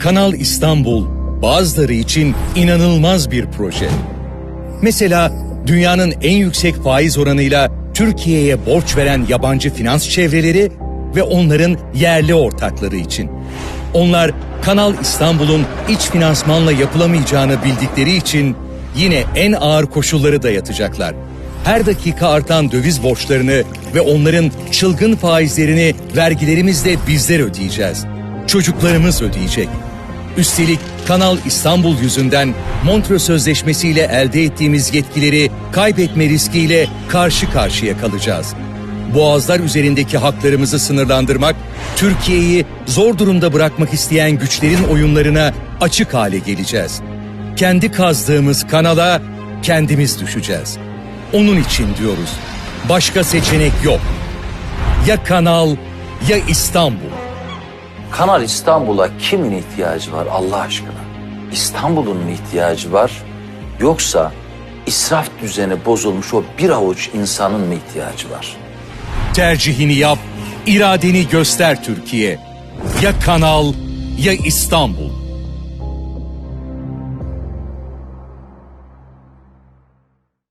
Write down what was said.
Kanal İstanbul bazıları için inanılmaz bir proje. Mesela dünyanın en yüksek faiz oranıyla Türkiye'ye borç veren yabancı finans çevreleri ve onların yerli ortakları için. Onlar Kanal İstanbul'un iç finansmanla yapılamayacağını bildikleri için yine en ağır koşulları dayatacaklar. Her dakika artan döviz borçlarını ve onların çılgın faizlerini vergilerimizle bizler ödeyeceğiz. Çocuklarımız ödeyecek. Üstelik Kanal İstanbul yüzünden Montreux Sözleşmesi ile elde ettiğimiz yetkileri kaybetme riskiyle karşı karşıya kalacağız. Boğazlar üzerindeki haklarımızı sınırlandırmak, Türkiye'yi zor durumda bırakmak isteyen güçlerin oyunlarına açık hale geleceğiz. Kendi kazdığımız kanala kendimiz düşeceğiz. Onun için diyoruz. Başka seçenek yok. Ya kanal ya İstanbul. Kanal İstanbul'a kimin ihtiyacı var Allah aşkına? İstanbul'un mu ihtiyacı var? Yoksa israf düzeni bozulmuş o bir avuç insanın mı ihtiyacı var? Tercihini yap, iradeni göster Türkiye. Ya kanal ya İstanbul.